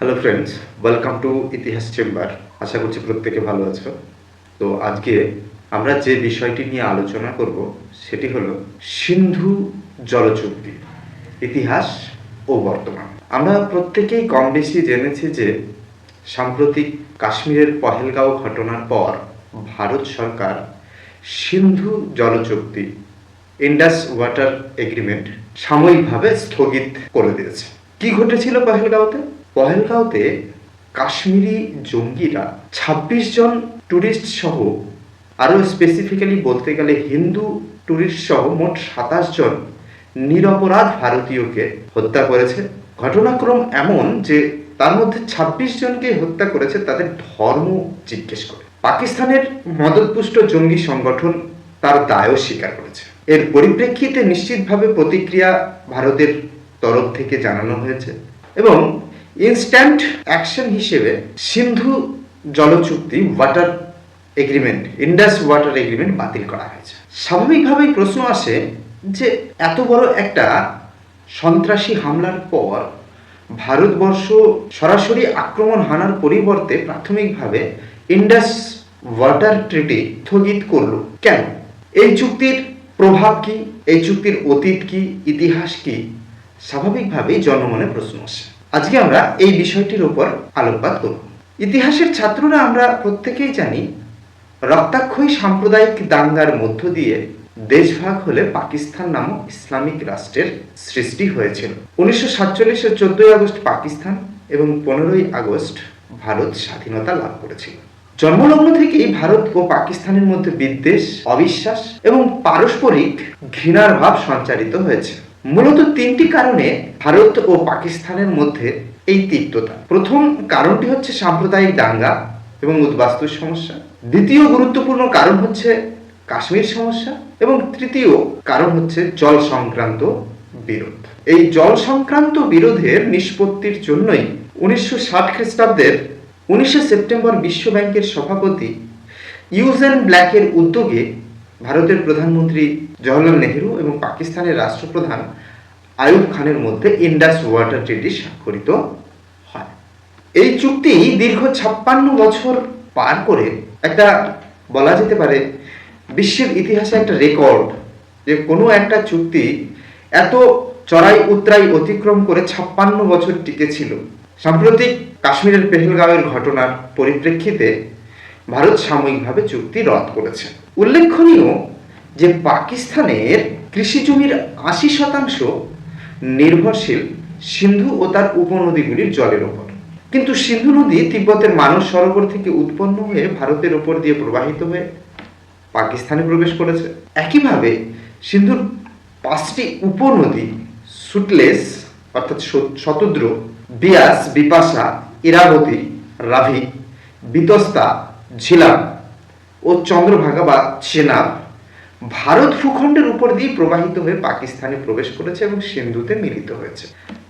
Hello friends welcome to Itihas chamber আশা করছি প্রত্যেকে ভালো আছো। তো আজকে আমরা যে বিষয়টি নিয়ে আলোচনা করব, সেটি হলো সিন্ধু জলচুক্তি, ইতিহাস ও বর্তমান। আমরা প্রত্যেকেই কম বেশি জেনেছি যে সাম্প্রতিক কাশ্মীরের পহেলগাঁও ঘটনার পর ভারত সরকার সিন্ধু জলচুক্তি, ইন্ডাস ওয়াটার এগ্রিমেন্ট সাময়িকভাবে স্থগিত করে দিয়েছে। কি ঘটেছিল পহেলগাঁওতে? পহেলগাঁওতে কাশ্মীরি জঙ্গিরা ২৬ জন ট্যুরিস্ট সহ, আরও স্পেসিফিক্যালি বলতে গেলে হিন্দু ট্যুরিস্ট সহ মোট সাতাশ জন নিরপরাধ ভারতীয়কে হত্যা করেছে। ঘটনাক্রম এমন যে তার মধ্যে ২৬ জনকে হত্যা করেছে তাদের ধর্ম জিজ্ঞেস করে। পাকিস্তানের মদতপুষ্ট জঙ্গি সংগঠন তার দায়ও স্বীকার করেছে। এর পরিপ্রেক্ষিতে নিশ্চিতভাবে প্রতিক্রিয়া ভারতের তরফ থেকে জানানো হয়েছে এবং ইনস্ট্যান্ট অ্যাকশন হিসেবে Sindhu জলচুক্তি water agreement Indus water agreement বাতিল করা হয়েছে। স্বাভাবিকভাবেই প্রশ্ন আসে যে এত বড় একটা সন্ত্রাসী হামলার পর ভারতবর্ষ সরাসরি আক্রমণ হানার পরিবর্তে প্রাথমিকভাবে ইন্ডাস ওয়াটার ট্রিটি স্থগিত করল। কেন? এই চুক্তির প্রভাব কি? এই চুক্তির অতীত কি? ইতিহাস কি? স্বাভাবিকভাবেই জনমনে প্রশ্ন আসে। আজকে আমরা এই বিষয়টির উপর আলোকপাত করব। ইতিহাসের ছাত্ররা আমরা প্রত্যেকেই জানি, রক্তাক্ষয়ী সাম্প্রদায়িক দাঙ্গার মধ্য দিয়ে দেশভাগ হলে পাকিস্তান নামক ইসলামিক রাষ্ট্রের সৃষ্টি হয়েছিল। উনিশশো সাতচল্লিশের চোদ্দই আগস্ট পাকিস্তান এবং পনেরোই আগস্ট ভারত স্বাধীনতা লাভ করেছিল। জন্মলগ্ন থেকেই ভারত ও পাকিস্তানের মধ্যে বিদ্বেষ, অবিশ্বাস এবং পারস্পরিক ঘৃণার ভাব সঞ্চারিত হয়েছে। মূলত তিনটি কারণে ভারত ও পাকিস্তানের মধ্যে এই তিক্ততা। প্রথম কারণটি হচ্ছে সাম্প্রদায়িক দাঙ্গা এবং উদ্বাস্তুর সমস্যা। দ্বিতীয় গুরুত্বপূর্ণ কারণ হচ্ছে কাশ্মীর সমস্যা এবং তৃতীয় কারণ হচ্ছে জল সংক্রান্ত বিরোধ। এই জল সংক্রান্ত বিরোধের নিষ্পত্তির জন্যই উনিশশো ষাট খ্রিস্টাব্দের উনিশে সেপ্টেম্বর বিশ্ব ব্যাংকের সভাপতি ইউজেন ব্ল্যাকের উদ্যোগে ভারতের প্রধানমন্ত্রী জওহরলাল নেহেরু এবং পাকিস্তানের রাষ্ট্রপ্রধান আয়ুব খানের মধ্যে ইন্ডাস ওয়াটার ট্রিটি স্বাক্ষরিত হয়। এই চুক্তি দীর্ঘ ছাপ্পান্ন বছর পার করে একটা বলা যেতে পারে বিশ্বের ইতিহাসে একটা রেকর্ড যে কোনো একটা চুক্তি এত চড়াই উতরাই অতিক্রম করে ছাপ্পান্ন বছর টিকেছিল সাম্প্রতিক কাশ্মীরের পেহেলগাঁওয়ের ঘটনার পরিপ্রেক্ষিতে ভারত সাময়িকভাবে চুক্তি রদ করেছে। উল্লেখনীয় যে পাকিস্তানের কৃষি জমির আশি শতাংশ নির্ভরশীল সিন্ধু ও তার উপনদীগুলির জলের ওপর কিন্তু সিন্ধু নদী তিব্বতের মানস সরোবর থেকে উৎপন্ন হয়ে ভারতের ওপর দিয়ে প্রবাহিত হয়ে পাকিস্তানে প্রবেশ করেছে। একইভাবে সিন্ধুর পাঁচটি উপনদী সুটলেস অর্থাৎ শতদ্র, বিয়াস, বিপাশা, ইরাবতী, রাভি, বিতস্তা ঝিলাম ও চন্দ্রভাগা বা চেনাব। ভারত ভূখণ্ডের উপর দিয়ে প্রবাহিত হয়ে পাকিস্তানে প্রবেশ করেছে এবং সিন্ধুতে মিলিত হয়েছে।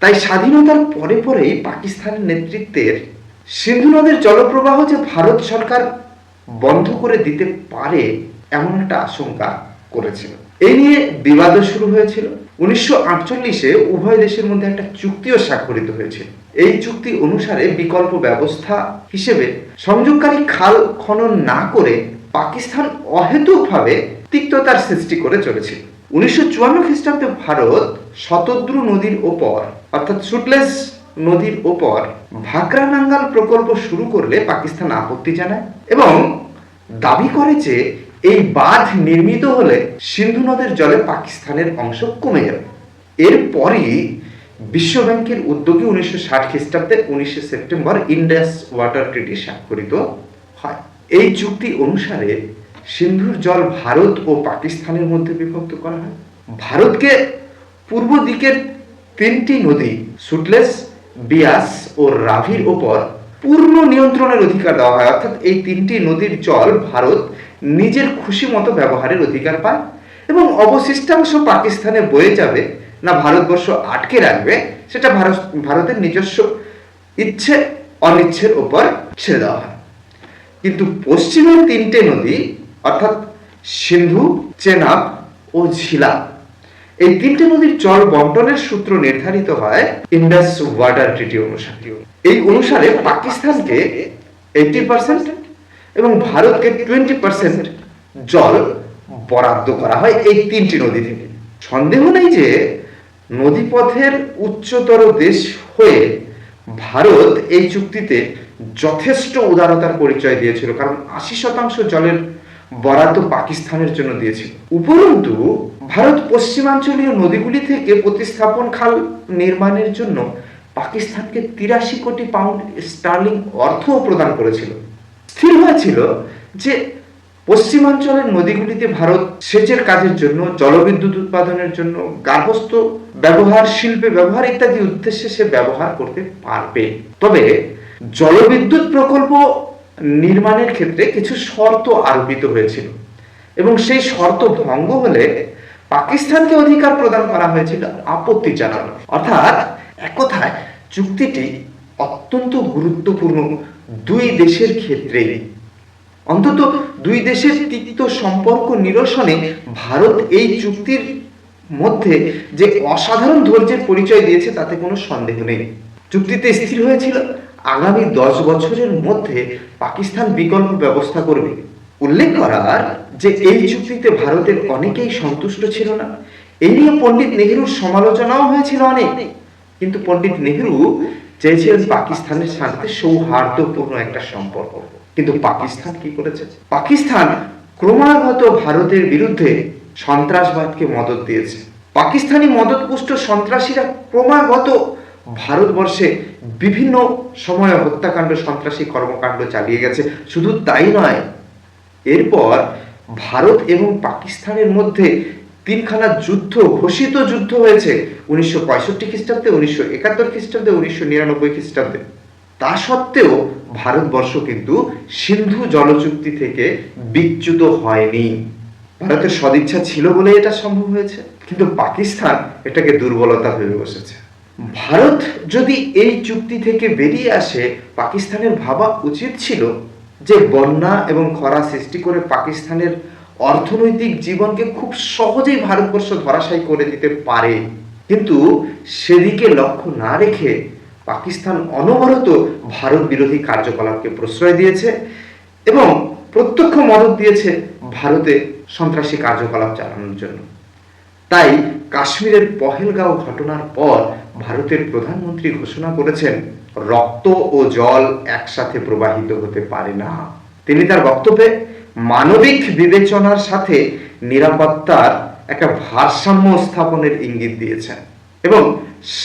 তাই স্বাধীনতার পরে পরেই পাকিস্তানের নেতৃত্বের সিন্ধু নদের জলপ্রবাহ যে ভারত সরকার বন্ধ করে দিতে পারে, এমন একটা আশঙ্কা করেছিল। এই নিয়ে বিবাদও শুরু হয়েছিল। উনিশশো আটচল্লিশে উভয় দেশের মধ্যে একটা চুক্তিও স্বাক্ষরিত হয়েছিল এই চুক্তি অনুসারে বিকল্প ব্যবস্থা হিসেবে সংযোগকারী খাল খনন না করে পাকিস্তান অহেতুকভাবে তিক্ততার সৃষ্টি করে চলেছিল উনিশশো চুয়ান্ন খ্রিস্টাব্দে ভারত শতদ্রু নদীর ওপর, অর্থাৎ সুটলেস নদীর ওপর ভাকরা নাঙ্গাল প্রকল্প শুরু করলে পাকিস্তান আপত্তি জানায় এবং দাবি করে যে এই বাঁধ নির্মিত হলে সিন্ধু নদের জলে পাকিস্তানের অংশ কমে যাবে। এরপরই বিশ্ব ব্যাংকের উদ্যোগে উনিশশো ষাট খ্রিস্টাব্দে উনিশে সেপ্টেম্বর ইন্ডাস ওয়াটার ট্রিটি স্বাক্ষরিত হয়। এই চুক্তি অনুসারে সিন্ধুর জল ভারত ও পাকিস্তানের মধ্যে বিভক্ত করা হয়। ভারতকে পূর্ব দিকের তিনটি নদী সুটলেস বিয়াস ও রাভির ওপর পূর্ণ নিয়ন্ত্রণের অধিকার দেওয়া হয়। অর্থাৎ এই তিনটি নদীর জল ভারত নিজের খুশি মতো ব্যবহারের অধিকার পায় এবং অবশিষ্টাংশ পাকিস্তানে বয়ে যাবে না ভারতবর্ষ আটকে রাখবে, সেটা ভারত, ভারতের নিজস্ব ইচ্ছে, অনিচ্ছের ওপর ছেড়ে দেওয়া হয়। কিন্তু পশ্চিমের তিনটে নদী, অর্থাৎ সিন্ধু, চেনাব ও ঝিলাম এই তিনটে নদীর জল বন্টনের সূত্র নির্ধারিত হয় ইন্ডাস ওয়াটার ট্রিটি অনুসারে এই অনুসারে পাকিস্তানকে এইটি পার্সেন্ট এবং ভারতকে টোয়েন্টি পার্সেন্ট জল বরাদ্দ করা হয় এই তিনটি নদী থেকে। সন্দেহ নেই যে নদীপথের উচ্চতর দেশ হয়ে ভারত এই চুক্তিতে যথেষ্ট উদারতার পরিচয় দিয়েছিল, কারণ আশি শতাংশ জলের বরাদ্দ পাকিস্তানের জন্য দিয়েছিল। উপরন্তু, ভারত পশ্চিমাঞ্চলীয় নদীগুলি থেকে প্রতিস্থাপন খাল নির্মাণের জন্য পাকিস্তানকে তিরাশি কোটি পাউন্ড স্টার্লিং অর্থও প্রদান করেছিল। স্থির হয়েছিল যে পশ্চিমাঞ্চলের নদীগুলিতে ভারত সেচের কাজের জন্য, জলবিদ্যুৎ উৎপাদনের জন্য, গার্হস্থ্য ব্যবহার, শিল্পে ব্যবহার ইত্যাদি উদ্দেশ্যে সে ব্যবহার করতে পারবে। তবে জলবিদ্যুৎ প্রকল্প নির্মাণের ক্ষেত্রে কিছু শর্ত আরোপিত হয়েছিল। এবং সেই শর্ত ভঙ্গ হলে পাকিস্তানকে অধিকার প্রদান করা হয়েছিল আপত্তি জানানো। অর্থাৎ এক কথায়, চুক্তিটি অত্যন্ত গুরুত্বপূর্ণ দুই দেশের ক্ষেত্রেই। অন্তত দুই দেশের তিক্ত সম্পর্ক নিরসনে ভারত এই চুক্তির মধ্যে যে অসাধারণ ধৈর্যের পরিচয় দিয়েছে তাতে কোনো সন্দেহ নেই। চুক্তিতে স্থির হয়েছিল। আগামী দশ বছরের মধ্যে পাকিস্তান বিকল্প ব্যবস্থা করবে। উল্লেখ করার যে এই চুক্তিতে ভারতের অনেকেই সন্তুষ্ট ছিল না। এই নিয়ে পণ্ডিত নেহরুর সমালোচনাও হয়েছিল অনেক। কিন্তু পণ্ডিত নেহরু চেয়েছিলেন পাকিস্তানের সাথে সৌহার্দ্যপূর্ণ একটা সম্পর্ক। কিন্তু পাকিস্তান কি করেছে? পাকিস্তান ক্রমাগত ভারতের বিরুদ্ধে সন্ত্রাসবাদকে মদত দিয়েছে। পাকিস্তানি মদতপুষ্ট সন্ত্রাসীরা ক্রমাগত ভারতবর্ষে বিভিন্ন সময়ে হত্যাকাণ্ড, সন্ত্রাসী কর্মকাণ্ড চালিয়ে গেছে। শুধু তাই নয়, এরপর ভারত এবং পাকিস্তানের মধ্যে তিনখানা যুদ্ধ, ঘোষিত যুদ্ধ হয়েছে উনিশশো পঁয়ষট্টি খ্রিস্টাব্দে, উনিশশো একাত্তর খ্রিস্টাব্দে, উনিশশো নিরানব্বই খ্রিস্টাব্দে। তা সত্ত্বেও ভারতবর্ষ কিন্তু সিন্ধু জলচুক্তি থেকে বিচ্যুত হয়নি। ভারতের সদিচ্ছা ছিল বলে এটা সম্ভব হয়েছে, কিন্তু পাকিস্তান এটাকে দুর্বলতা ভেবে বসেছে। ভারত যদি এই চুক্তি থেকে বেরিয়ে আসে, পাকিস্তানের ভাবা উচিত ছিল যে বন্যা এবং খরা সৃষ্টি করে পাকিস্তানের অর্থনৈতিক জীবনকে খুব সহজেই ভারতবর্ষ ধরাশায়ী করে দিতে পারে। কিন্তু সেদিকে লক্ষ্য না রেখে পাকিস্তান অনবরত ভারত বিরোধী কার্যকলাপকে প্রশ্রয় দিয়েছে এবং প্রত্যক্ষ মদত দিয়েছে ভারতে সন্ত্রাসী কার্যকলাপ চালানোর জন্য। তাই কাশ্মীরের পহেলগাঁও ঘটনার পর ভারতের প্রধানমন্ত্রী ঘোষণা করেছেন, রক্ত ও জল একসাথে প্রবাহিত হতে পারে না। তিনি তার বক্তব্যে মানবিক বিবেচনার সাথে নিরাপত্তার একটা ভারসাম্য স্থাপনের ইঙ্গিত দিয়েছেন এবং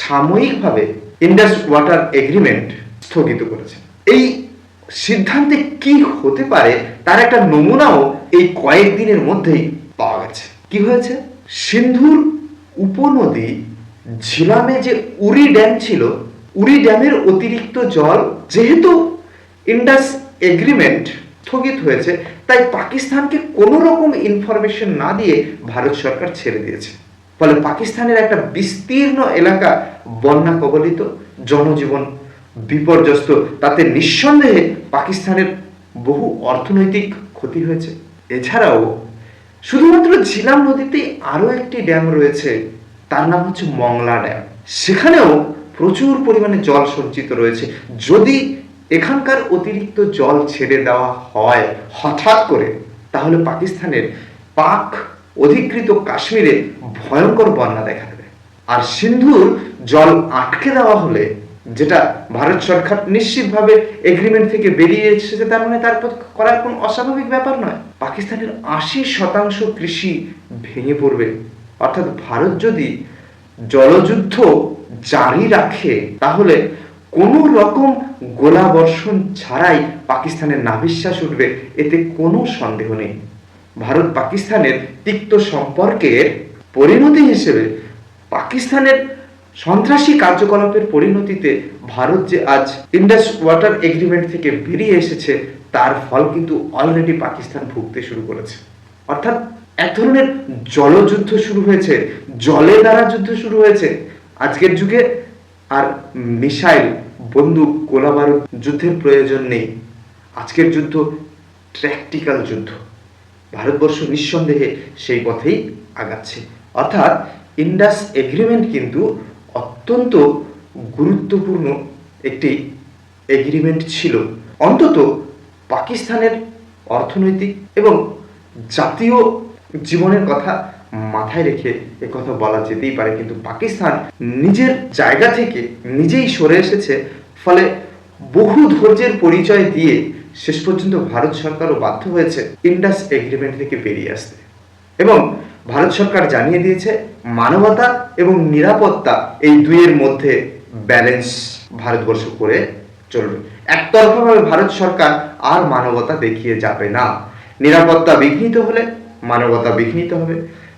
সাময়িকভাবে ইন্ডাস ওয়াটার এগ্রিমেন্ট স্থগিত করেছেন। এই সিদ্ধান্তে কি হতে পারে তার একটা নমুনাও এই কয়েকদিনের মধ্যেই পাওয়া গেছে। কি হয়েছে? সিন্ধুর উপনদী ঝিলামে যে উরি ড্যাম ছিল, উরি ড্যামের অতিরিক্ত জল যেহেতু ইন্ডাস এগ্রিমেন্ট স্থগিত হয়েছে, তাই পাকিস্তানকে কোনো রকম ইনফরমেশন না দিয়ে ভারত সরকার ছেড়ে দিয়েছে। ফলে পাকিস্তানের একটা বিস্তীর্ণ এলাকা বন্যা কবলিত, জনজীবন বিপর্যস্ত, তাতে নিঃসন্দেহে পাকিস্তানের বহু অর্থনৈতিক ক্ষতি হয়েছে। এছাড়াও শুধুমাত্র ঝিলাম নদীতেই আরও একটি ড্যাম রয়েছে, তার নাম হচ্ছে মংলা ড্যাম সেখানেও প্রচুর পরিমাণে জল সঞ্চিত রয়েছে। যদি এখানকার অতিরিক্ত জল ছেড়ে দেওয়া হয় হঠাৎ করে, তাহলে পাকিস্তানের পাক অধিকৃত কাশ্মীরে ভয়ঙ্কর বন্যা দেখা দেবে। আর সিন্ধুর জল আটকে দেওয়া হলে, যেটা ভারত সরকার নিশ্চিতভাবে এগ্রিমেন্ট থেকে বেরিয়ে এসেছে, তার মানে তারপর করার কোনো অস্বাভাবিক ব্যাপার নয়। পাকিস্তানের আশি শতাংশ কৃষি ভেঙে পড়বে। অর্থাৎ ভারত যদি জলযুদ্ধ জারি রাখে, তাহলে কোনো রকম গোলাবর্ষণ ছাড়াই পাকিস্তানের নাভিশ্বাস উঠবে, এতে কোনো সন্দেহ নেই। ভারত পাকিস্তানের তিক্ত সম্পর্কের পরিণতি হিসেবে পাকিস্তানের সন্ত্রাসী কার্যকলাপের পরিণতিতে ভারত যে আজ ইন্ডাস ওয়াটার এগ্রিমেন্ট থেকে বেরিয়ে এসেছে তার ফল কিন্তু অলরেডি পাকিস্তান ভুগতে শুরু করেছে। অর্থাৎ এক ধরনের জলযুদ্ধ শুরু হয়েছে, জলে দ্বারা যুদ্ধ শুরু হয়েছে। আজকের যুগে আর মিসাইল, বন্দুক, গোলাবারুদ যুদ্ধের প্রয়োজন নেই। আজকের যুদ্ধ ট্র্যাকটিক্যাল যুদ্ধ। ভারতবর্ষ নিঃসন্দেহে সেই পথেই আগাচ্ছে। অর্থাৎ ইন্ডাস এগ্রিমেন্ট কিন্তু অত্যন্ত গুরুত্বপূর্ণ একটি এগ্রিমেন্ট ছিল। অন্তত পাকিস্তানের অর্থনৈতিক এবং জাতীয় জীবনের কথা মাথায় রেখে কথা বলা যেতেই পারে। কিন্তু পাকিস্তান নিজের জায়গা থেকে নিজেই সরে এসেছে। ফলে বহু ধৈর্যের পরিচয় দিয়ে শেষ পর্যন্ত ভারত সরকারও বাধ্য হয়েছে ইন্ডাস এগ্রিমেন্ট থেকে বেরিয়ে আসতে। এবং ভারত সরকার জানিয়ে দিয়েছে, মানবতা এবং নিরাপত্তা এই দুইয়ের মধ্যে ব্যালেন্স ভারতবর্ষ করে চলবে। একতরফাভাবে ভারত সরকার আর মানবতা দেখিয়ে যাবে না। নিরাপত্তা বিঘ্নিত হলে মানবতা বিঘ্নিত হবে।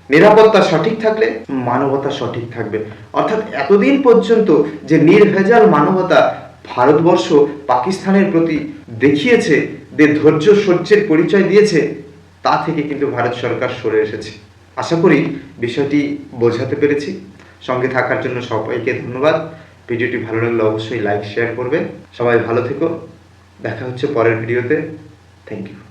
নিরাপত্তা সঠিক থাকলে মানবতা সঠিক থাকবে। অর্থাৎ এতদিন পর্যন্ত যে নির্ভেজাল মানবতা ভারতবর্ষ পাকিস্তানের প্রতি দেখিয়েছে, যে ধৈর্য সহ্যের পরিচয় দিয়েছে, তা থেকে কিন্তু ভারত সরকার সরে এসেছে। আশা করি বিষয়টি বোঝাতে পেরেছি। সঙ্গে থাকার জন্য সবাইকে ধন্যবাদ। ভিডিওটি ভালো লাগলে অবশ্যই লাইক শেয়ার করবেন সবাই ভালো থেকো। দেখা হচ্ছে পরের ভিডিওতে। Thank you